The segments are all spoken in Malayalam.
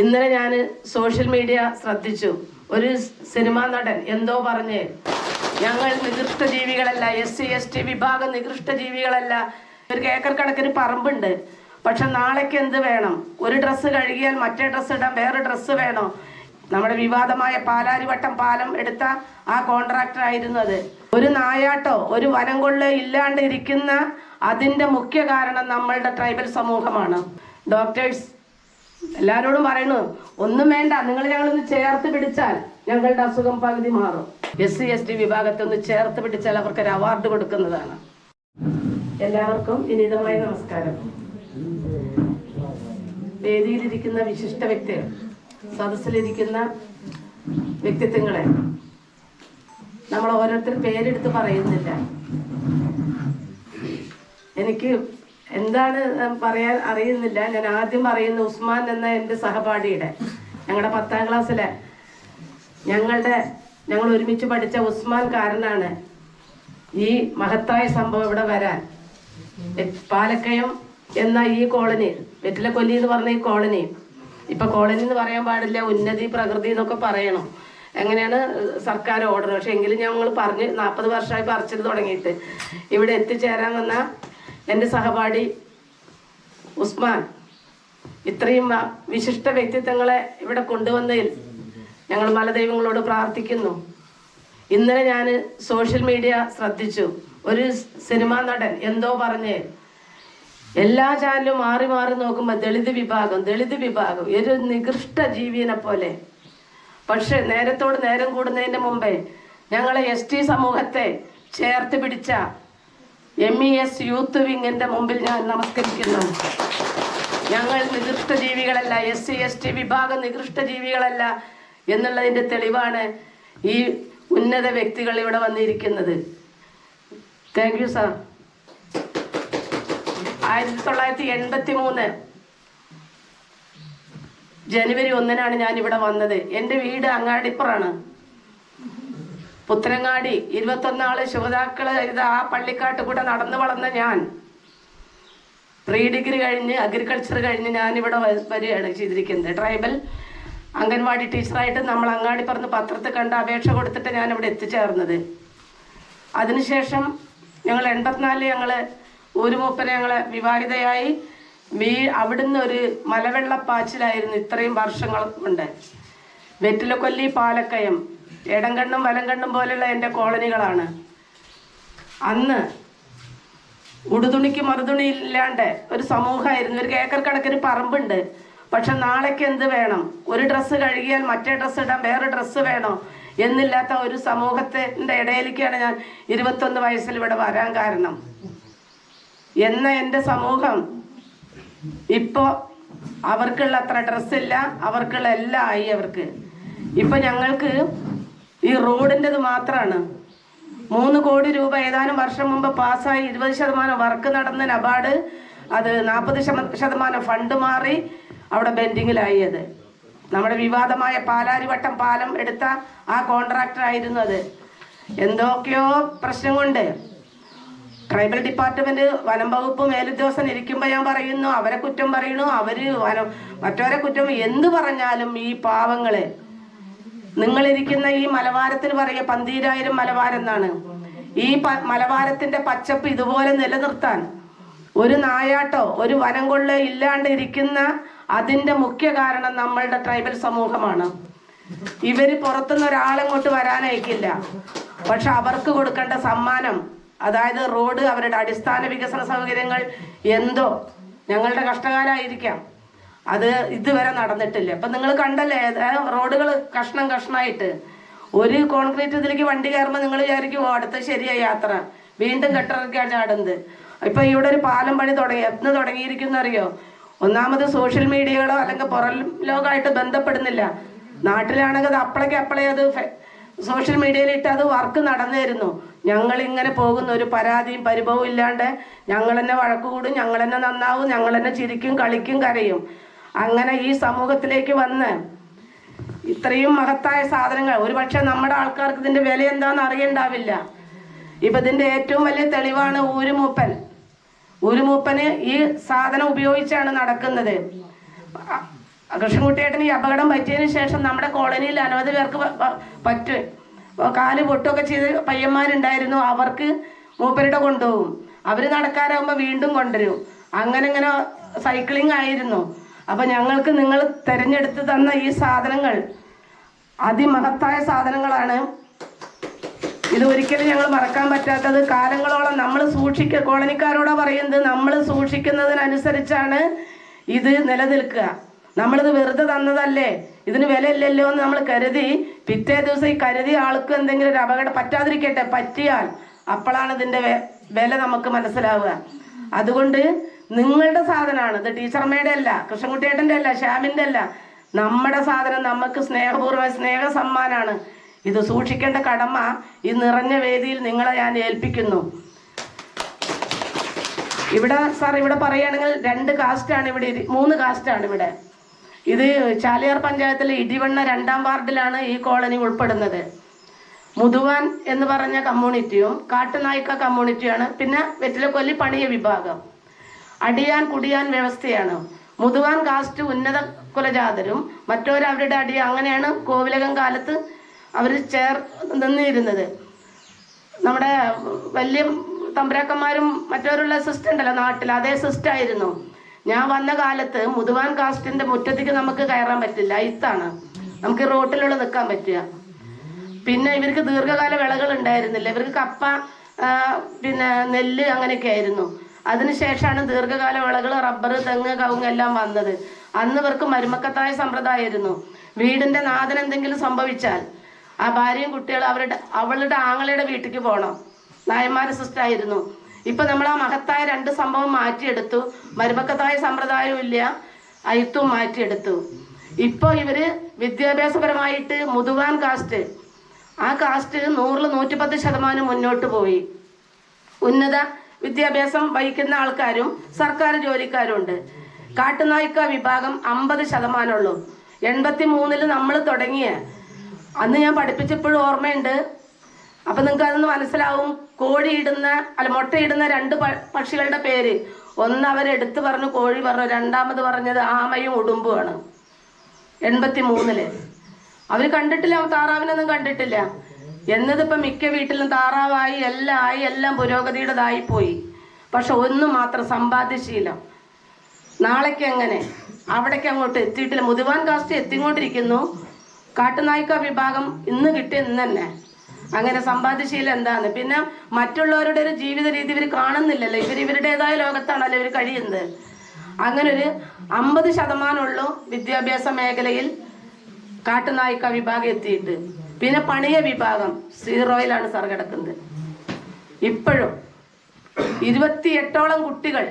ഇന്നലെ ഞാൻ സോഷ്യൽ മീഡിയ ശ്രദ്ധിച്ചു. ഒരു സിനിമാ നടൻ എന്തോ പറഞ്ഞ് ഞങ്ങൾ നികൃഷ്ട ജീവികളല്ല എസ് സി എസ് ടി വിഭാഗം നികൃഷ്ട ജീവികളല്ല ഒരു ഏക്കർ കണക്കിന് പറമ്പുണ്ട്. പക്ഷെ നാളേക്ക് എന്ത് വേണം? ഒരു ഡ്രസ്സ് കഴുകിയാൽ മറ്റേ ഡ്രസ്സ് ഇടാൻ വേറെ ഡ്രസ്സ് വേണോ? നമ്മുടെ വിവാദമായ പാലാരിവട്ടം പാലം എടുത്ത ആ കോൺട്രാക്ടർ ആയിരുന്നു അത്. ഒരു നായാട്ടോ ഒരു വനം കൊള്ള ഇല്ലാണ്ടിരിക്കുന്ന അതിന്റെ മുഖ്യ കാരണം നമ്മളുടെ ട്രൈബൽ സമൂഹമാണ്. ഡോക്ടേഴ്സ് എല്ലാരോടും പറയണു? ഒന്നും വേണ്ട. നിങ്ങൾ ഞങ്ങളൊന്ന് ചേർത്ത് പിടിച്ചാൽ ഞങ്ങളുടെ അസുഖം പകുതി മാറും. എസ് സി എസ് ടി വിഭാഗത്തെ ഒന്ന് ചേർത്ത് പിടിച്ചാൽ അവർക്ക് ഒരു അവാർഡ് കൊടുക്കുന്നതാണ്. എല്ലാവർക്കും വിനീതമായ നമസ്കാരം. വേദിയിലിരിക്കുന്ന വിശിഷ്ട വ്യക്തികൾ സദസ്സിലിരിക്കുന്ന വ്യക്തിത്വങ്ങളെ നമ്മൾ ഓരോരുത്തർ പേരെടുത്ത് പറയുന്നില്ല. എനിക്ക് എന്താണ് പറയാൻ അറിയുന്നില്ല. ഞാൻ ആദ്യം പറയുന്ന ഉസ്മാൻ എന്ന എന്റെ സഹപാഠിയുടെ ഞങ്ങളുടെ പത്താം ക്ലാസ്സിലെ ഞങ്ങളുടെ ഞങ്ങൾ ഒരുമിച്ച് പഠിച്ച ഉസ്മാൻ കാരനാണ് ഈ മഹത്തായ സംഭവം ഇവിടെ വരാൻ. പാലക്കയം എന്ന ഈ കോളനി വെറ്റിലക്കൊല്ലി എന്ന് പറഞ്ഞ ഈ കോളനി. ഇപ്പൊ കോളനി എന്ന് പറയാൻ പാടില്ല ഉന്നതി പ്രകൃതി എന്നൊക്കെ പറയണം. എങ്ങനെയാണ് സർക്കാർ ഓർഡർ. പക്ഷെ എങ്കിലും ഞങ്ങൾ പറഞ്ഞ് നാൽപ്പത് വർഷമായി പറിച്ചിട്ട് തുടങ്ങിയിട്ട്. ഇവിടെ എത്തിച്ചേരാൻ വന്ന എന്റെ സഹപാഠി ഉസ്മാൻ ഇത്രയും വിശിഷ്ട വ്യക്തിത്വങ്ങളെ ഇവിടെ കൊണ്ടുവന്നതിൽ ഞങ്ങൾ മലദൈവങ്ങളോട് പ്രാർത്ഥിക്കുന്നു. ഇന്നലെ ഞാൻ സോഷ്യൽ മീഡിയ ശ്രദ്ധിച്ചു. ഒരു സിനിമാ നടൻ എന്തോ പറഞ്ഞ് എല്ലാ ചാനലും മാറി മാറി നോക്കുമ്പോൾ ദളിത് വിഭാഗം ദളിത് വിഭാഗം ഒരു നികൃഷ്ട ജീവിനെ പോലെ. പക്ഷെ നേരത്തോട് നേരം കൂടുന്നതിന് മുമ്പേ ഞങ്ങളെ എസ് ടി സമൂഹത്തെ ചേർത്ത് പിടിച്ച എം ഇ എസ് യൂത്ത് വിങ്ങിന്റെ മുമ്പിൽ ഞാൻ നമസ്കരിക്കുന്നു. ഞങ്ങൾ നികൃഷ്ട ജീവികളല്ല എസ് സി എസ് ടി വിഭാഗ നികൃഷ്ട ജീവികളല്ല എന്നുള്ളതിന്റെ തെളിവാണ് ഈ ഉന്നത വ്യക്തികൾ ഇവിടെ വന്നിരിക്കുന്നത്. താങ്ക് യു സാർ ആയിരത്തി തൊള്ളായിരത്തി എൺപത്തി മൂന്ന് ജനുവരി ഒന്നിനാണ് ഞാൻ ഇവിടെ വന്നത്. എന്റെ വീട് അങ്ങാടിപ്പുറാണ് പുത്രങ്ങാടി ഇരുപത്തൊന്നാൾ ശുഭതാക്കൾ ഇത് ആ പള്ളിക്കാട്ട് കൂടെ നടന്നു വളർന്ന ഞാൻ. പ്രീ ഡിഗ്രി കഴിഞ്ഞ് അഗ്രികൾച്ചർ കഴിഞ്ഞ് ഞാനിവിടെ വരികയാണ് ചെയ്തിരിക്കുന്നത്. ട്രൈബൽ അംഗൻവാടി ടീച്ചറായിട്ട് നമ്മൾ അങ്ങാടി പറഞ്ഞ് പത്രത്തിൽ കണ്ട് അപേക്ഷ കൊടുത്തിട്ട് ഞാൻ ഇവിടെ എത്തിച്ചേർന്നത്. അതിനുശേഷം ഞങ്ങൾ എൺപത്തിനാലിൽ ഞങ്ങൾ ഒരു മൂപ്പനെ ഞങ്ങൾ വിവാഹിതയായി. വീ അവിടുന്ന് ഒരു മലവെള്ളപ്പാച്ചിലായിരുന്നു ഇത്രയും വർഷങ്ങൾ കൊണ്ട്. വെറ്റിലക്കൊല്ലി പാലക്കയം. എടങ്കണ്ണും കണ്ണും പോലെയുള്ള എന്റെ കോളനികളാണ്. അന്ന് ഉടുതുണിക്ക് മറുതുണി ഇല്ലാണ്ട് ഒരു സമൂഹമായിരുന്നു. ഒരു ഏക്കർ കണക്കിന് പറമ്പുണ്ട്. പക്ഷെ നാളേക്ക് എന്ത് വേണം? ഒരു ഡ്രസ്സ് കഴുകിയാൽ മറ്റേ ഡ്രസ്സ് ഇടാൻ വേറെ ഡ്രസ്സ് വേണോ? എന്നില്ലാത്ത ഒരു സമൂഹത്തിന്റെ ഇടയിലേക്കാണ് ഞാൻ ഇരുപത്തൊന്ന് വയസ്സിൽ ഇവിടെ വരാൻ കാരണം. എന്ന എന്റെ സമൂഹം ഇപ്പോ അവർക്കുള്ള അത്ര ഡ്രസ്സില്ല അവർക്കുള്ള എല്ലാം ആയി അവർക്ക്. ഇപ്പൊ ഞങ്ങൾക്ക് ഈ റോഡിന്റെത് മാത്രമാണ് മൂന്ന് കോടി രൂപ ഏതാനും വർഷം മുമ്പ് പാസ്സായി ഇരുപത് ശതമാനം വർക്ക് നടന്ന നബാർഡ് അത് നാൽപ്പത് ശതമാനം ഫണ്ട് മാറി അവിടെ ബെൻഡിങ്ങിലായി അത് നമ്മുടെ വിവാദമായ പാലാരിവട്ടം പാലം എടുത്ത ആ കോൺട്രാക്ടർ ആയിരുന്നു അത്. എന്തൊക്കെയോ പ്രശ്നം കൊണ്ട് ട്രൈബൽ ഡിപ്പാർട്ട്മെന്റ് വനം വകുപ്പ് മേലുദ്യോഗസ്ഥൻ ഇരിക്കുമ്പോൾ ഞാൻ പറയുന്നു അവരെ കുറ്റം പറയുന്നു അവർ വനം മറ്റവരെ കുറ്റം എന്ത് പറഞ്ഞാലും ഈ പാവങ്ങളെ നിങ്ങളിരിക്കുന്ന ഈ മലവാരത്തിന് പറയുക പന്തീരായിരം മലവാരം എന്നാണ് ഈ മലവാരത്തിന്റെ പച്ചപ്പ് ഇതുപോലെ നിലനിർത്താൻ ഒരു നായാട്ടോ ഒരു വനം കൊള്ള ഇല്ലാണ്ട് ഇരിക്കുന്ന അതിന്റെ മുഖ്യ കാരണം നമ്മളുടെ ട്രൈബൽ സമൂഹമാണ്. ഇവർ പുറത്തുനിന്ന് ഒരാളെങ്ങോട്ട് വരാനയക്കില്ല പക്ഷെ അവർക്ക് കൊടുക്കേണ്ട സമ്മാനം അതായത് റോഡ് അവരുടെ അടിസ്ഥാന വികസന സൗകര്യങ്ങൾ എന്തോ ഞങ്ങളുടെ കഷ്ടകാലമായിരിക്കാം. അത് ഇതുവരെ നടന്നിട്ടില്ല. അപ്പൊ നിങ്ങൾ കണ്ടല്ലേ റോഡുകൾ കഷ്ണം കഷ്ണമായിട്ട് ഒരു കോൺക്രീറ്റ് ഇതിലേക്ക് വണ്ടി കയറുമ്പോൾ നിങ്ങൾ വിചാരിക്കും "ഓ, അടുത്ത ശരിയായ യാത്ര. വീണ്ടും കെട്ടിറക്കിയാണ് ചാടുന്നത്. ഇപ്പൊ ഇവിടെ ഒരു പാലം പണി തുടങ്ങി എന്ന് തുടങ്ങിയിരിക്കുന്ന അറിയോ? ഒന്നാമത് സോഷ്യൽ മീഡിയകളോ അല്ലെങ്കിൽ പുറം ലോകമായിട്ട് ബന്ധപ്പെടുന്നില്ല. നാട്ടിലാണെങ്കിൽ അത് അപ്പളേക്ക് അപ്പളേ അത് സോഷ്യൽ മീഡിയയിൽ ഇട്ട് അത് വർക്ക് നടന്നിരുന്നു. ഞങ്ങൾ ഇങ്ങനെ പോകുന്ന. ഒരു പരാതിയും പരിഭവവും ഇല്ലാണ്ട് ഞങ്ങൾ തന്നെ വഴക്ക് കൂടും ഞങ്ങൾ തന്നെ നന്നാവും ഞങ്ങൾ തന്നെ ചിരിക്കും കളിക്കും കരയും. അങ്ങനെ ഈ സമൂഹത്തിലേക്ക് വന്ന് ഇത്രയും മഹത്തായ സാധനങ്ങൾ. ഒരുപക്ഷെ നമ്മുടെ ആൾക്കാർക്ക് ഇതിന്റെ വില എന്താണെന്ന് അറിയണ്ടാവില്ല. ഇപ്പൊ ഇതിന്റെ ഏറ്റവും വലിയ തെളിവാണ് ഊരുമൂപ്പൻ. ഊരുമൂപ്പന് ഈ സാധനം ഉപയോഗിച്ചാണ് നടക്കുന്നത്. കൃഷ്ണൻകുട്ടിയേട്ടന് ഈ അപകടം പറ്റിയതിന് ശേഷം നമ്മുടെ കോളനിയിൽ അനവധി പേർക്ക് പറ്റും കാൽ പൊട്ടുമൊക്കെ ചെയ്ത് പയ്യന്മാരുണ്ടായിരുന്നു. അവർക്ക് മൂപ്പരുടെ കൊണ്ടുപോകും. അവർ നടക്കാറാകുമ്പോൾ വീണ്ടും കൊണ്ടുവരും. അങ്ങനെ ഇങ്ങനെ സൈക്ലിംഗ് ആയിരുന്നു. അപ്പം ഞങ്ങൾക്ക് നിങ്ങൾ തിരഞ്ഞെടുത്ത് തന്ന ഈ സാധനങ്ങൾ അതിമഹത്തായ സാധനങ്ങളാണ്. ഇത് ഒരിക്കലും ഞങ്ങൾ മറക്കാൻ പറ്റാത്തത്. കാലങ്ങളോളം നമ്മൾ സൂക്ഷിക്ക കോളനിക്കാരോടാ പറയുന്നത് നമ്മൾ സൂക്ഷിക്കുന്നതിനനുസരിച്ചാണ് ഇത് നിലനിൽക്കുക. നമ്മളിത് വെറുതെ തന്നതല്ലേ? ഇതിന് വിലയില്ലല്ലോ എന്ന് നമ്മൾ കരുതി പിറ്റേ ദിവസം ഈ കരുതിയ ആൾക്ക് എന്തെങ്കിലും ഒരു അപകടം പറ്റാതിരിക്കട്ടെ പറ്റിയാൽ അപ്പോഴാണ് ഇതിന്റെ വില നമുക്ക് മനസ്സിലാവുക. അതുകൊണ്ട് നിങ്ങളുടെ സാധനമാണ്. ഇത് ടീച്ചർമ്മയുടെ അല്ല കൃഷ്ണൻകുട്ടിയേട്ടന്റെ അല്ല ശ്യാമിന്റെ അല്ല. നമ്മുടെ സാധനം നമുക്ക് സ്നേഹപൂർവ സ്നേഹ സമ്മാനമാണ് ഇത് സൂക്ഷിക്കേണ്ട കടമ ഈ നിറഞ്ഞ വേദിയിൽ നിങ്ങളെ ഞാൻ ഏൽപ്പിക്കുന്നു. ഇവിടെ സാർ ഇവിടെ പറയുകയാണെങ്കിൽ രണ്ട് കാസ്റ്റാണ് ഇവിടെ മൂന്ന് കാസ്റ്റാണ് ഇവിടെ. ഇത് ചാലിയാർ പഞ്ചായത്തിലെ ഇടിവണ്ണ രണ്ടാം വാർഡിലാണ് ഈ കോളനി ഉൾപ്പെടുന്നത്. മുതുവാൻ എന്ന് പറഞ്ഞ കമ്മ്യൂണിറ്റിയും കാട്ടുനായ്ക്ക കമ്മ്യൂണിറ്റിയാണ് പിന്നെ വെറ്റിലക്കൊല്ലി പണിയ വിഭാഗം. അടിയാൻ കുടിയാൻ വ്യവസ്ഥയാണ്. മുതുവാൻ കാസ്റ്റ് ഉന്നത കുലജാതരും മറ്റവരവരുടെ അടി അങ്ങനെയാണ് കോവിലകം കാലത്ത് അവർ ചേർ നിന്നിരുന്നത്. നമ്മുടെ വലിയ തമ്പുരാക്കന്മാരും മറ്റവരുള്ള സിസ്റ്റം ഉണ്ടല്ലോ നാട്ടിൽ അതേ സിസ്റ്റം ആയിരുന്നു. ഞാൻ വന്ന കാലത്ത് മുതുവാൻ കാസ്റ്റിന്റെ മുറ്റത്തേക്ക് നമുക്ക് കയറാൻ പറ്റില്ല ഇത്താണ്. നമുക്ക് റോട്ടിലുള്ള നിൽക്കാൻ പറ്റുക. പിന്നെ ഇവർക്ക് ദീർഘകാല വിളകൾ ഉണ്ടായിരുന്നില്ല. ഇവർക്ക് കപ്പ പിന്നെ നെല്ല് അങ്ങനെയൊക്കെ ആയിരുന്നു. അതിനുശേഷമാണ് ദീർഘകാല വിളകൾ റബ്ബർ തെങ്ങ് കവുങ്ങ് എല്ലാം വന്നത്. അന്ന് ഇവർക്ക് മരുമക്കത്തായ സമ്പ്രദായമായിരുന്നു. വീടിന്റെ നാഥൻ എന്തെങ്കിലും സംഭവിച്ചാൽ ആ ഭാര്യയും കുട്ടികളും അവരുടെ അവളുടെ ആങ്ങളയുടെ വീട്ടിലേക്ക് പോകണം നായന്മാരെ സിസ്റ്റായിരുന്നു. ഇപ്പൊ നമ്മൾ ആ മഹത്തായ രണ്ട് സംഭവം മാറ്റിയെടുത്തു. മരുമക്കത്തായ സമ്പ്രദായവും ഇല്ല അയിത്തും മാറ്റിയെടുത്തു. ഇപ്പോൾ ഇവർ വിദ്യാഭ്യാസപരമായിട്ട് മുതുവാൻ കാസ്റ്റ്. ആ കാസ്റ്റ് നൂറിൽ നൂറ്റിപ്പത്ത് ശതമാനം മുന്നോട്ട് പോയി. ഉന്നത വിദ്യാഭ്യാസം വഹിക്കുന്ന ആൾക്കാരും സർക്കാർ ജോലിക്കാരും ഉണ്ട് കാട്ടുനായ്ക്ക വിഭാഗം അമ്പത് ശതമാനമുള്ളൂ. എൺപത്തി മൂന്നിൽ നമ്മൾ തുടങ്ങിയ അന്ന് ഞാൻ പഠിപ്പിച്ചപ്പോഴും ഓർമ്മയുണ്ട്. അപ്പൊ നിങ്ങൾക്ക് അതൊന്ന് മനസ്സിലാവും. കോഴിയിടുന്ന അല്ല മുട്ടയിടുന്ന രണ്ട് പക്ഷികളുടെ പേര്. ഒന്ന് അവരെടുത്ത് പറഞ്ഞു കോഴി പറഞ്ഞു. രണ്ടാമത് പറഞ്ഞത് ആമയും ഉടുമ്പുമാണ്. എൺപത്തി മൂന്നിൽ അവർ കണ്ടിട്ടില്ല താറാവിനൊന്നും കണ്ടിട്ടില്ല. എന്നതിപ്പോ മിക്ക വീട്ടിലും താറാവായി എല്ലാം ആയി എല്ലാം പുരോഗതിയുടേതായി പോയി. പക്ഷെ ഒന്നും മാത്രം സമ്പാദ്യശീലം. നാളേക്ക് എങ്ങനെ? അവിടേക്ക് അങ്ങോട്ട് എത്തിയിട്ടില്ല. മുതുവാൻ കാസ്റ്റ് എത്തിക്കൊണ്ടിരിക്കുന്നു. കാട്ടുനായ്ക്ക വിഭാഗം ഇന്ന് കിട്ടി ഇന്ന് തന്നെ. അങ്ങനെ സമ്പാദ്യശീലം എന്താണ്? പിന്നെ മറ്റുള്ളവരുടെ ഒരു ജീവിത രീതി ഇവർ കാണുന്നില്ലല്ലോ. ഇവർ ഇവരുടേതായ ലോകത്താണല്ലോ ഇവർ കഴിയുന്നത്. അങ്ങനെ ഒരു അമ്പത് ശതമാനമുള്ളൂ വിദ്യാഭ്യാസ മേഖലയിൽ കാട്ടുനായ്ക്ക വിഭാഗം എത്തിയിട്ട്. പിന്നെ പണിയ വിഭാഗം സീറോയിലാണ് സാർ കിടക്കുന്നത്. ഇപ്പോഴും ഇരുപത്തിയെട്ടോളം കുട്ടികൾ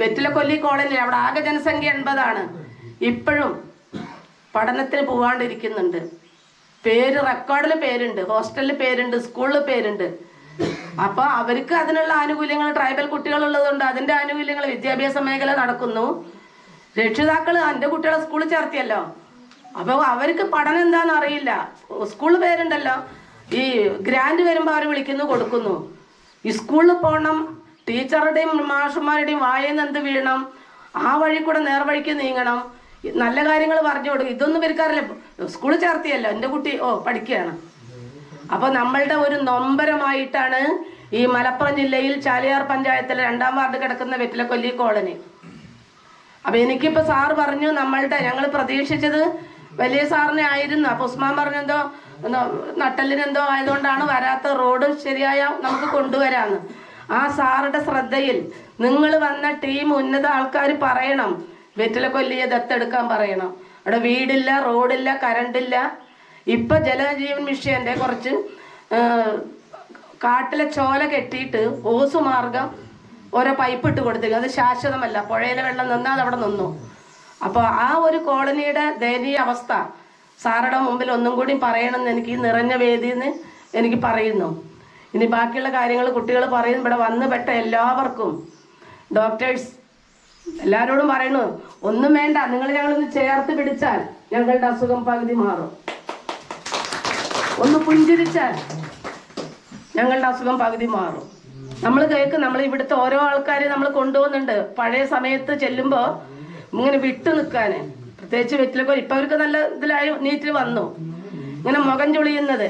വെറ്റിലക്കൊല്ലി കോളേജിൽ അവിടെ ആകെ ജനസംഖ്യ എൺപതാണ്. ഇപ്പോഴും പഠനത്തിന് പോവാണ്ടിരിക്കുന്നുണ്ട്. പേര് റെക്കോർഡിൽ പേരുണ്ട് ഹോസ്റ്റലിൽ പേരുണ്ട് സ്കൂളിൽ പേരുണ്ട്. അപ്പോൾ അവർക്ക് അതിനുള്ള ആനുകൂല്യങ്ങൾ ട്രൈബൽ കുട്ടികൾ ഉള്ളതുകൊണ്ട് അതിന്റെ ആനുകൂല്യങ്ങൾ വിദ്യാഭ്യാസ മേഖല നടക്കുന്നു. രക്ഷിതാക്കൾ എന്റെ കുട്ടികളെ സ്കൂളിൽ ചേർത്തിയല്ലോ. അപ്പൊ അവർക്ക് പഠനം എന്താന്ന് അറിയില്ല. സ്കൂൾ പേരുണ്ടല്ലോ. ഈ ഗ്രാൻഡ് വരുമ്പോൾ അവർ വിളിക്കുന്നു കൊടുക്കുന്നു. ഈ സ്കൂളിൽ പോകണം ടീച്ചറുടെയും മാഷന്മാരുടെയും വായന്ന് എന്ത് വീഴണം? ആ വഴി കൂടെ നേർവഴിക്ക് നീങ്ങണം. നല്ല കാര്യങ്ങൾ പറഞ്ഞു കൊടുക്കും. ഇതൊന്നും ഇവർക്കറിയില്ല. സ്കൂളിൽ ചേർത്തിയല്ലോ എന്റെ കുട്ടി ഓ പഠിക്കുകയാണ്. അപ്പോൾ നമ്മളുടെ ഒരു നൊമ്പരമായിട്ടാണ് ഈ മലപ്പുറം ജില്ലയിൽ ചാലിയാർ പഞ്ചായത്തിലെ രണ്ടാം വാർഡ് കിടക്കുന്ന വെറ്റിലക്കൊല്ലി കോളനി. അപ്പൊ എനിക്കിപ്പോ സാർ പറഞ്ഞു നമ്മളുടെ ഞങ്ങൾ പ്രതീക്ഷിച്ചത് വലിയ സാറിനെ ആയിരുന്നു. അപ്പൊ ഉസ്മാൻ പറഞ്ഞെന്തോ നട്ടലിനെന്തോ ആയതുകൊണ്ടാണ് വരാത്ത റോഡ് ശരിയായ നമുക്ക് കൊണ്ടുവരാന്ന്. ആ സാറുടെ ശ്രദ്ധയിൽ നിങ്ങൾ വന്ന ടീം ഉന്നത ആൾക്കാർ പറയണം. വെറ്റിലക്കൊല്ലിയെ ദത്തെടുക്കാൻ പറയണം. അവിടെ വീടില്ല റോഡില്ല കരണ്ടില്ല. ഇപ്പൊ ജലജീവൻ മിഷന്റെ കുറച്ച് കാട്ടിലെ ചോല കെട്ടിയിട്ട് ഓസ് മാർഗം ഓരോ പൈപ്പ് ഇട്ട് കൊടുത്തേക്കും അത് ശാശ്വതമല്ല. പുഴയിലെ വെള്ളം നിന്നാൽ അവിടെ നിന്നു. അപ്പോൾ ആ ഒരു കോളനിയുടെ ദയനീയ അവസ്ഥ സാറുടെ മുമ്പിൽ ഒന്നും കൂടി പറയണമെന്ന് എനിക്ക് നിറഞ്ഞ വേദിയിൽ നിന്ന് എനിക്ക് പറയുന്നു. ഇനി ബാക്കിയുള്ള കാര്യങ്ങൾ കുട്ടികൾ പറയുന്നു ഇവിടെ വന്ന് പെട്ട എല്ലാവർക്കും ഡോക്ടേഴ്സ് എല്ലാവരോടും പറയണു ഒന്നും വേണ്ട നിങ്ങൾ ഞങ്ങളൊന്ന് ചേർത്ത് പിടിച്ചാൽ ഞങ്ങളുടെ അസുഖം പകുതി മാറും. ഒന്ന് പുഞ്ചിരിച്ചാൽ ഞങ്ങളുടെ അസുഖം പകുതി മാറും. നമ്മൾ കേൾക്കും നമ്മൾ ഇവിടുത്തെ ഓരോ ആൾക്കാരെ നമ്മൾ കൊണ്ടുപോകുന്നുണ്ട്. പഴയ സമയത്ത് ചെല്ലുമ്പോൾ ഇങ്ങനെ വിട്ടു നിൽക്കാന്. പ്രത്യേകിച്ച് വെറ്റിലക്കോൽ ഇപ്പം അവർക്ക് നല്ല ഇതിലായി നീറ്റിൽ വന്നു. ഇങ്ങനെ മുഖം ചൊളിയുന്നത്.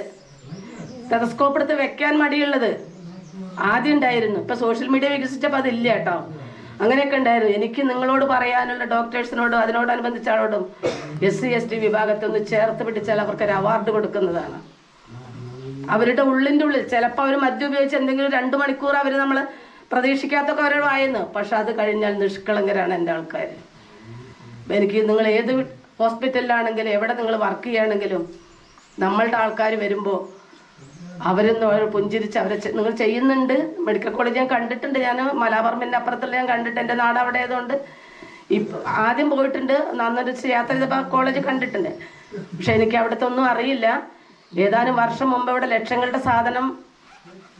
ടെലസ്കോപ്പ് എടുത്ത് വെക്കാൻ മടിയുള്ളത്. ആദ്യം ഉണ്ടായിരുന്നു. ഇപ്പൊ സോഷ്യൽ മീഡിയ വികസിച്ചപ്പോൾ അതില്ല കേട്ടോ. അങ്ങനെയൊക്കെ ഉണ്ടായിരുന്നു. എനിക്ക് നിങ്ങളോട് പറയാനുള്ള ഡോക്ടേഴ്സിനോടും അതിനോടനുബന്ധിച്ച ആളോടും എസ് സി എസ് ടി വിഭാഗത്തൊന്ന് ചേർത്ത് പിടിച്ചാൽ അവർക്ക് ഒരു അവാർഡ് കൊടുക്കുന്നതാണ്. അവരുടെ ഉള്ളിന്റെ ഉള്ളിൽ ചിലപ്പോൾ അവർ മദ്യം ഉപയോഗിച്ച് എന്തെങ്കിലും രണ്ട് മണിക്കൂർ അവർ നമ്മൾ പ്രതീക്ഷിക്കാത്തൊക്കെ അവരോട് വായുന്നു പക്ഷെ അത് കഴിഞ്ഞാൽ നിഷ്കളങ്കരാണ് എന്റെ ആൾക്കാർ എനിക്ക് നിങ്ങൾ ഏത് ഹോസ്പിറ്റലിലാണെങ്കിലും എവിടെ നിങ്ങൾ വർക്ക് ചെയ്യുകയാണെങ്കിലും നമ്മളുടെ ആൾക്കാർ വരുമ്പോൾ അവരൊന്നും അവർ പുഞ്ചിരിച്ച് അവരെ നിങ്ങൾ ചെയ്യുന്നുണ്ട്. മെഡിക്കൽ കോളേജ് ഞാൻ കണ്ടിട്ടുണ്ട്. ഞാൻ മലാപറമ്പിന്റെ അപ്പുറത്തുള്ള ഞാൻ കണ്ടിട്ട് എന്റെ നാട് അവിടെ ആയതുകൊണ്ട് ഇപ്പം ആദ്യം പോയിട്ടുണ്ട്. നന്നൊരു യാത്ര ചെയ്തപ്പോൾ കോളേജ് കണ്ടിട്ടുണ്ട്. പക്ഷെ എനിക്ക് അവിടുത്തെ ഒന്നും അറിയില്ല. ഏതാനും വർഷം മുമ്പ് ഇവിടെ ലക്ഷങ്ങളുടെ സാധനം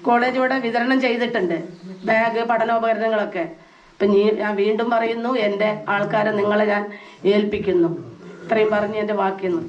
കോളേജ് ഇവിടെ വിതരണം ചെയ്തിട്ടുണ്ട്. ബാഗ് പഠനോപകരണങ്ങളൊക്കെ. അപ്പം നീ ഞാൻ വീണ്ടും പറയുന്നു എന്റെ ആൾക്കാരെ നിങ്ങളെ ഞാൻ ഏൽപ്പിക്കുന്നു. ഇത്രയും പറഞ്ഞ് എന്റെ വാക്കിന്നു.